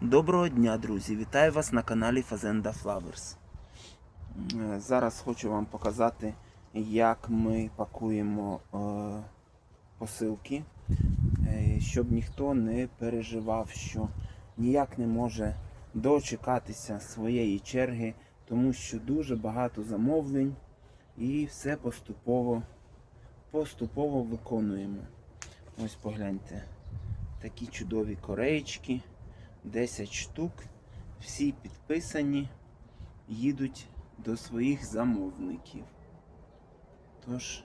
Доброго дня, друзі! Вітаю вас на каналі Fazenda Flowers. Е, Зараз хочу вам показати, як ми пакуємо е, посилки, е, щоб ніхто не переживав, що ніяк не може дочекатися своєї черги, тому що дуже багато замовлень і все поступово, поступово виконуємо. Ось погляньте, такі чудові кореєчки. 10 штук, всі підписані, їдуть до своїх замовників. Тож,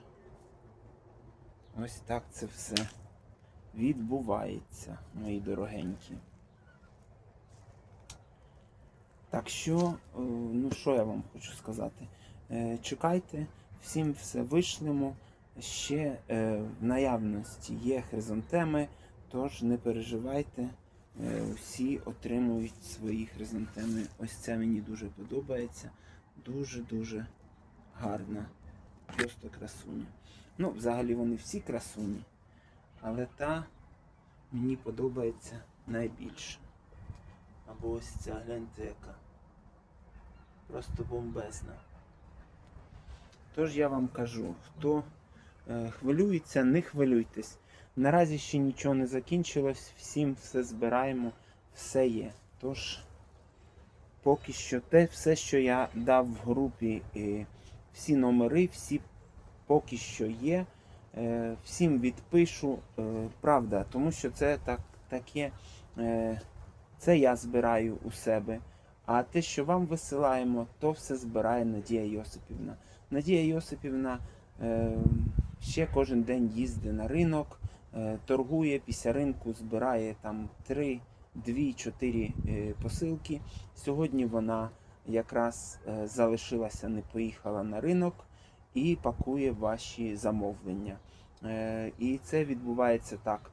ось так це все відбувається, мої дорогенькі. Так що, е, ну що я вам хочу сказати? Е, Чекайте, всім все вишлемо. Ще е, в наявності є хризантеми, тож не переживайте. Е, Всі отримують свої хризантеми. Ось це мені дуже подобається. Дуже-дуже гарна. Просто красуня. Ну, взагалі вони всі красуні. Але та мені подобається найбільше. Або ось ця гляньте яка. Просто бомбезна. Тож я вам кажу, хто е, хвилюється, не хвилюйтесь. Наразі ще нічого не закінчилось, всім все збираємо, все є. Тож, поки що те все, що я дав в групі, всі номери, всі поки що є. Е, Всім відпишу, е, правда, тому що це так, таке, це я збираю у себе. А те, що вам висилаємо, то все збирає Надія Йосипівна. Надія Йосипівна е, ще кожен день їздить на ринок, торгує після ринку, збирає там 3, 2, 4 е, посилки. Сьогодні вона якраз е, залишилася, не поїхала на ринок і пакує ваші замовлення. Е, І це відбувається так.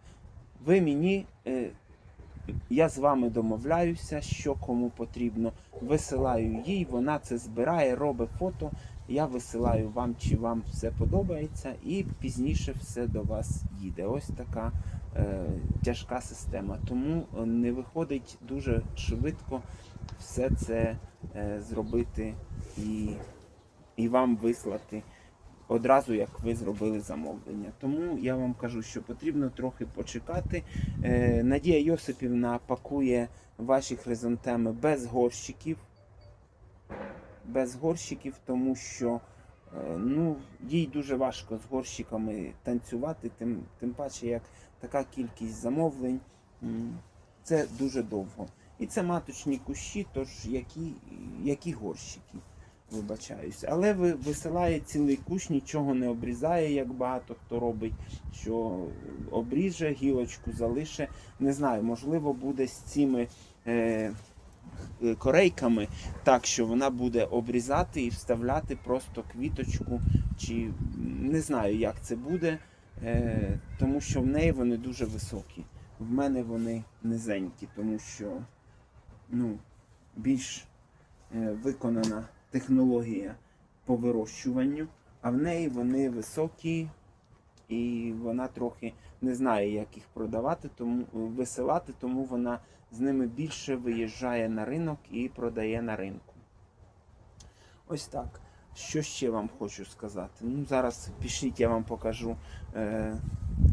Ви мені, е, я з вами домовляюся, що кому потрібно. Висилаю їй, вона це збирає, робить фото. Я висилаю вам, чи вам все подобається, і пізніше все до вас їде. Ось така е, тяжка система. Тому е, не виходить дуже швидко все це е, зробити і, і вам вислати одразу, як ви зробили замовлення. Тому я вам кажу, що потрібно трохи почекати. Е, Надія Йосипівна пакує ваші хризантеми без горщиків без горщиків, тому що е, ну, їй дуже важко з горщиками танцювати, тим, тим паче, як така кількість замовлень, це дуже довго. І це маточні кущі, тож які, які горщики, вибачаюсь. Але ви висилає цілий кущ, нічого не обрізає, як багато хто робить, що обріже, гілочку залише. Не знаю, можливо, буде з цими. Е, корейками так, що вона буде обрізати і вставляти просто квіточку, чи не знаю, як це буде, е, тому що в неї вони дуже високі. В мене вони низенькі, тому що ну, більш е, виконана технологія по вирощуванню, а в неї вони високі. І вона трохи не знає, як їх продавати, тому висилати, тому вона з ними більше виїжджає на ринок і продає на ринку. Ось так. Що ще вам хочу сказати? Ну, зараз пішліть, я вам покажу е,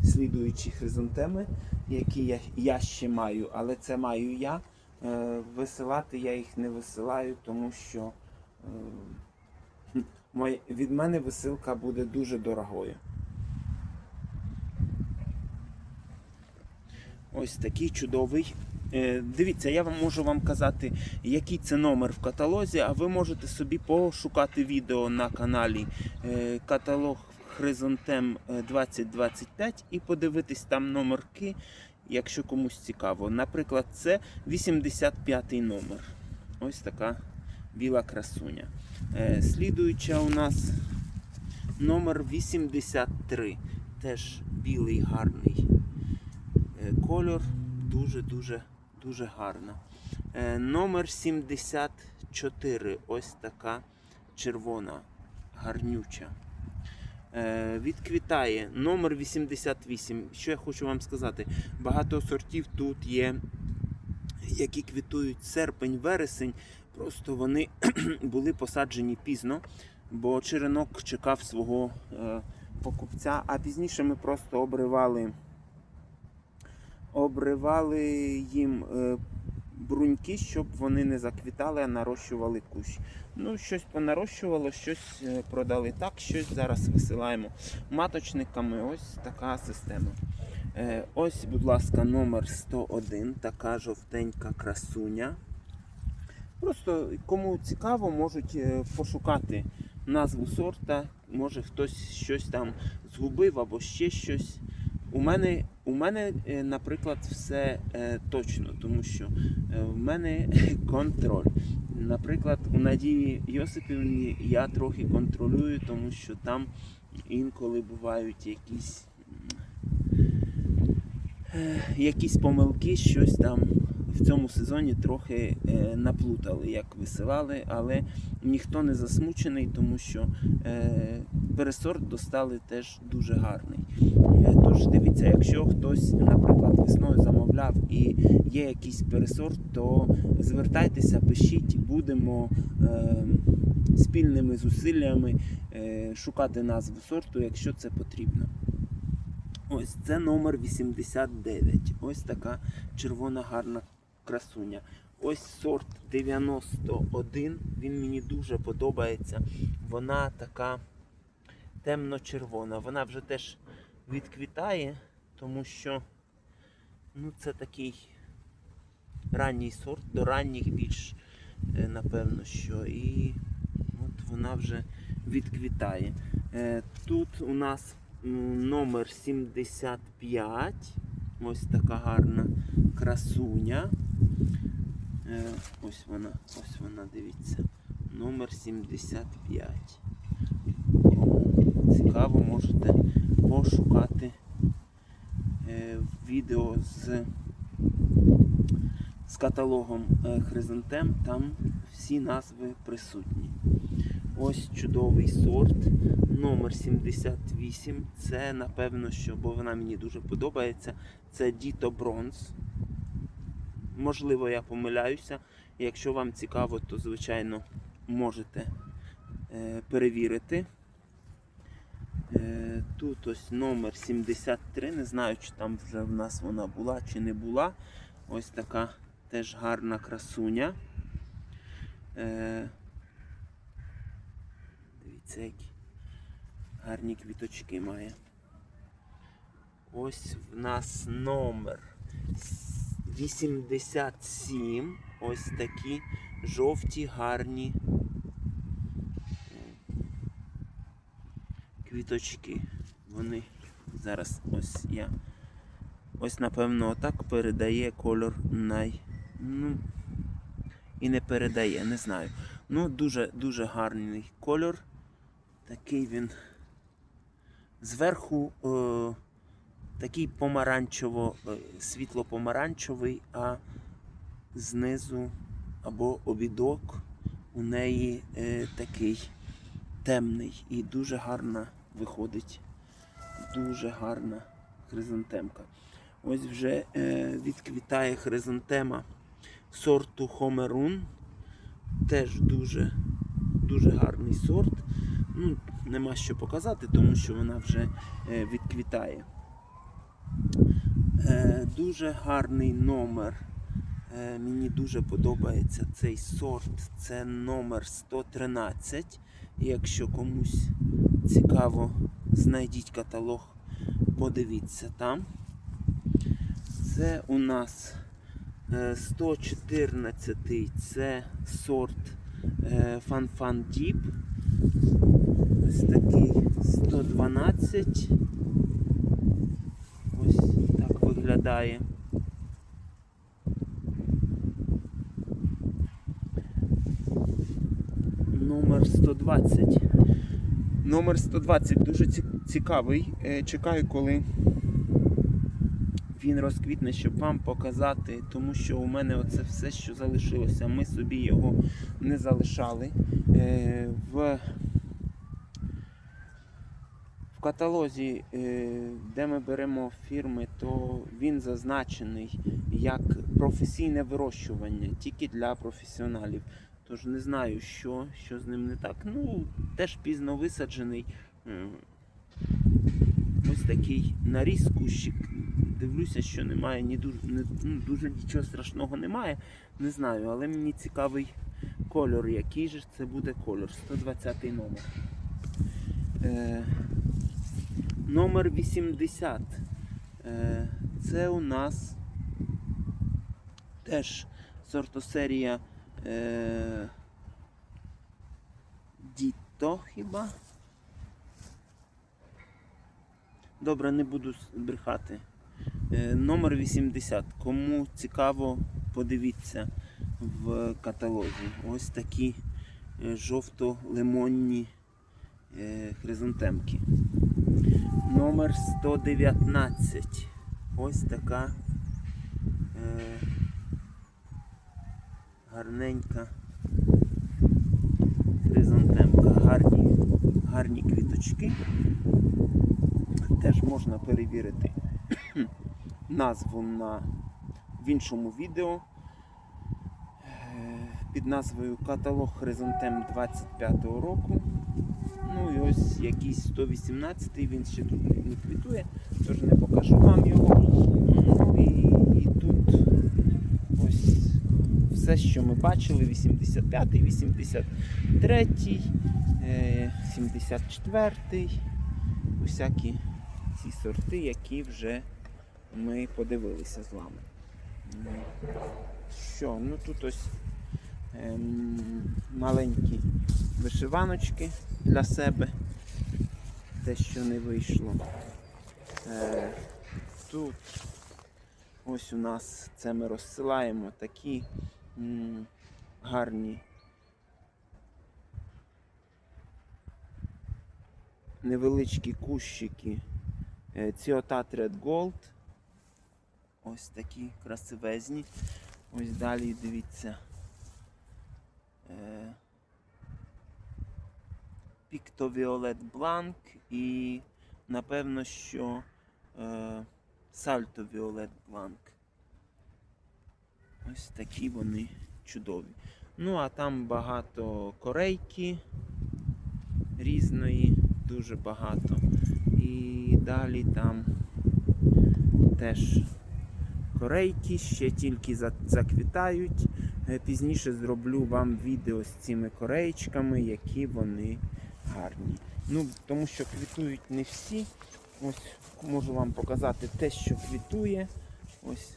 слідуючі хризантеми, які я, я ще маю, але це маю я. Е, висилати я їх не висилаю, тому що е, від мене висилка буде дуже дорогою. Ось такий чудовий. Е, Дивіться, я вам можу вам казати, який це номер в каталозі, а ви можете собі пошукати відео на каналі е, каталог Хризантем е, 2025 і подивитись там номерки, якщо комусь цікаво. Наприклад, це 85 номер. Ось така біла красуня. Е, Слідуюча у нас номер 83. Теж білий гарний е, кольор. Дуже-дуже дуже гарна. Е, Номер 74. Ось така червона, гарнюча. Е, Відквітає номер 88. Що я хочу вам сказати? Багато сортів тут є які квітують серпень, вересень. Просто вони були посаджені пізно, бо черенок чекав свого е, покупця, а пізніше ми просто обривали, обривали їм е, бруньки, щоб вони не заквітали, а нарощували кущ. Ну, щось понарощувало, щось е, продали так, щось зараз висилаємо маточниками. Ось така система. Е, Ось, будь ласка, номер 101, така жовтенька красуня. Просто кому цікаво, можуть пошукати назву сорта. Може хтось щось там згубив або ще щось. У мене, у мене е, наприклад, все е, точно, тому що е, в мене контроль. Наприклад, у Надії Йосипівні я трохи контролюю, тому що там інколи бувають якісь, якісь помилки, щось там в цьому сезоні трохи е, наплутали, як висилали, але ніхто не засмучений, тому що е, пересорт достали теж дуже гарний. Е, Тож дивіться, якщо хтось, наприклад, весною замовляв і є якийсь пересорт, то звертайтеся, пишіть, будемо спільними зусиллями шукати назву сорту, якщо це потрібно. Ось це номер 89. Ось така червона гарна красуня. Ось сорт 91. Він мені дуже подобається. Вона така темно-червона. Вона вже теж відквітає, тому що ну, це такий ранній сорт, до ранніх більш, е, напевно, що. І от вона вже відквітає. Е, Тут у нас номер 75. Ось така гарна красуня. Е, Ось вона, ось вона, дивіться. Номер 75. Цікаво, можете пошукати е, відео з, з каталогом е, хризантем. Там всі назви присутні. Ось чудовий сорт. Номер 78. Це напевно, що, бо вона мені дуже подобається. Це Діто Бронз. Можливо, я помиляюся. Якщо вам цікаво, то звичайно можете е, перевірити. Е, Тут ось номер 73. Не знаю, чи там вже в нас вона була чи не була. Ось така теж гарна красуня. Е, Які гарні квіточки має. Ось в нас номер 87. Ось такі жовті гарні е, квіточки. Вони зараз ось я. Ось, напевно, отак передає кольор най. Ну, і не передає, не знаю. Ну, дуже дуже гарний кольор. Такий він зверху е, такий помаранчево, е, світло-помаранчевий, а знизу або обідок у неї е, такий темний і дуже гарна виходить. Дуже гарна хризантемка. Ось вже е, відквітає хризантема сорту Хомерун. Теж дуже, дуже гарний сорт. Ну, нема що показати, тому що вона вже е, відквітає. Е, дуже гарний номер. Е, мені дуже подобається цей сорт. Це номер 113. Якщо комусь цікаво, знайдіть каталог, подивіться там. Це у нас е, 114 це сорт е, Фан-Фан Діп. Ось такий 112. Ось так виглядає. Номер 120. Номер 120 дуже цікавий. Е, Чекаю, коли він розквітне, щоб вам показати, тому що у мене оце все, що залишилося. Ми собі його не залишали. Е, В, в каталозі, е, де ми беремо фірми, то він зазначений як професійне вирощування, тільки для професіоналів. Тож не знаю, що, що з ним не так. Ну, теж пізно висаджений. Ось такий наріз кущик. Дивлюся, що немає ні дуже, не, ну, дуже нічого страшного немає. Не знаю, але мені цікавий кольор. Який же це буде кольор? 120 номер. Е, номер 80. Е, це у нас теж сортосерія е, Діто хіба? Добре, не буду брехати. Е, номер 80. Кому цікаво, подивіться в каталозі. Ось такі жовто-лимонні хризантемки. Номер 119. Ось така е, гарненька хризантемка. Гарні, гарні квіточки. Теж можна перевірити назву на в іншому відео е, під назвою Каталог Хризантем 25-го року. Ну і ось якийсь 118-й, він ще тут не- квітує, тож не покажу вам його. Ну, і, і тут ось все, що ми бачили, 85-й, 83-й, е, 74-й, усякі ці сорти, які вже ми подивилися з вами. Що, ну тут ось маленькі вишиваночки для себе. Те, що не вийшло. Е, тут ось у нас це ми розсилаємо такі гарні невеличкі кущики е, Ціотат Red Gold. Ось такі красивезні. Ось далі дивіться. Е, Пікто Violet Blanc і напевно, що е, Сальто Violet Blanc. Ось такі вони чудові. Ну, а там багато корейки різної, дуже багато. І далі там теж корейки, ще тільки заквітають. Е, Пізніше зроблю вам відео з цими корейчками, які вони гарні. Ну, тому що квітують не всі. Ось можу вам показати те, що квітує. Ось.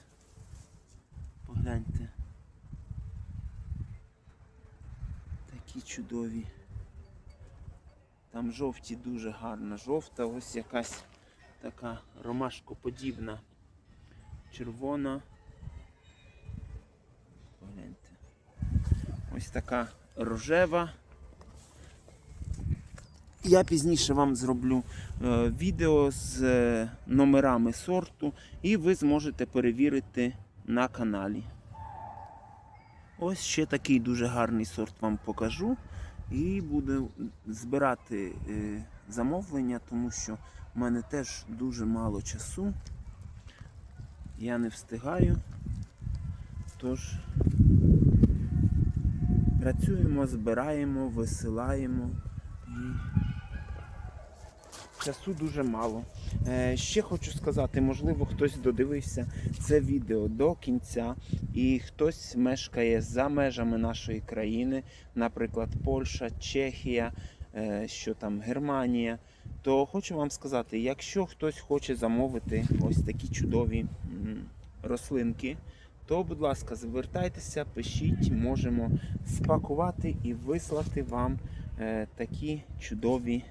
Погляньте. Такі чудові. Там жовті дуже гарна. Жовта, ось якась така ромашкоподібна червона. Погляньте. Ось така рожева. Я пізніше вам зроблю е, відео з е, номерами сорту, і ви зможете перевірити на каналі. Ось ще такий дуже гарний сорт вам покажу. І буду збирати е, замовлення, тому що в мене теж дуже мало часу. Я не встигаю. Тож працюємо, збираємо, висилаємо часу дуже мало. Е, ще хочу сказати, можливо, хтось додивився це відео до кінця, і хтось мешкає за межами нашої країни, наприклад, Польща, Чехія, е, що там Германія. То хочу вам сказати, якщо хтось хоче замовити ось такі чудові рослинки, то, будь ласка, звертайтеся, пишіть, можемо спакувати і вислати вам е, такі чудові,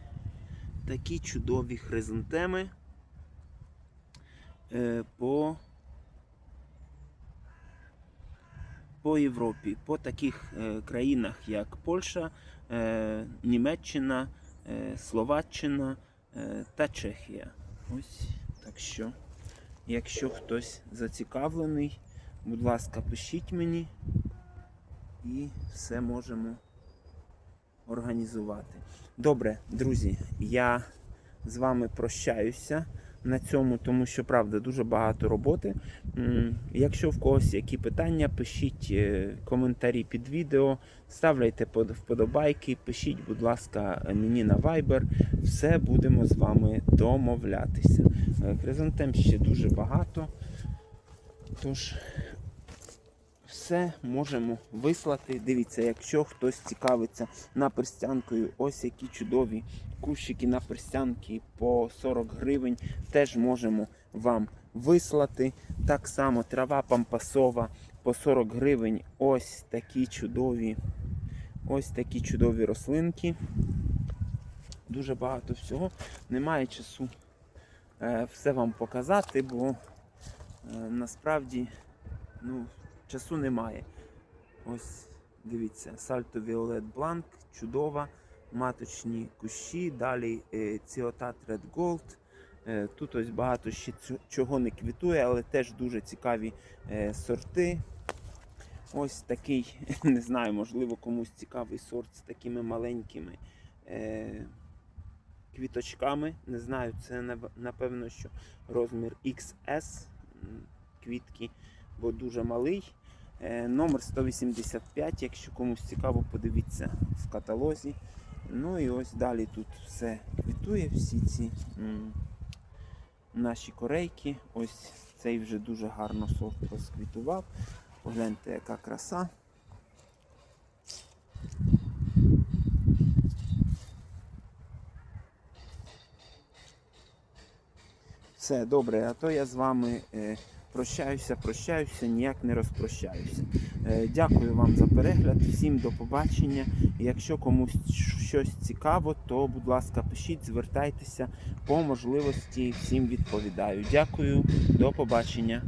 такі чудові хризантеми е, по, по Європі, по таких е, країнах, як Польща, е, Німеччина, е, Словаччина е, та Чехія. Ось так що, якщо хтось зацікавлений, будь ласка, пишіть мені і все можемо організувати. Добре, друзі, я з вами прощаюся. на цьому, тому що правда дуже багато роботи. Якщо в когось які питання, пишіть е, коментарі під відео, ставляйте вподобайки, пишіть, будь ласка, мені на Viber. Все будемо з вами домовлятися. Е, Хризантем ще дуже багато. Тож все можемо вислати. Дивіться, якщо хтось цікавиться наперстянкою, ось які чудові кущики наперстянки по 40 гривень, теж можемо вам вислати. Так само трава пампасова по 40 гривень. Ось такі чудові, ось такі чудові рослинки. Дуже багато всього. Немає часу е, все вам показати, бо е, насправді ну, часу немає. Ось дивіться, Сальто Віолет Бланк, чудова, маточні кущі, далі Ціотат Gold. Е, Тут ось багато ще чого не квітує, але теж дуже цікаві е, сорти. Ось такий, не знаю, можливо, комусь цікавий сорт з такими маленькими е, квіточками. Не знаю, це напевно, що розмір XS квітки, бо дуже малий. Е, Номер 185, якщо комусь цікаво, подивіться в каталозі. Ну і ось далі тут все квітує, всі ці м, наші корейки. Ось цей вже дуже гарно сорт розквітував. Погляньте, яка краса. Все добре, а то я з вами е, прощаюся, прощаюся, ніяк не розпрощаюся. Е, дякую вам за перегляд, всім до побачення. Якщо комусь щось цікаво, то будь ласка, пишіть, звертайтеся по можливості, всім відповідаю. Дякую, до побачення.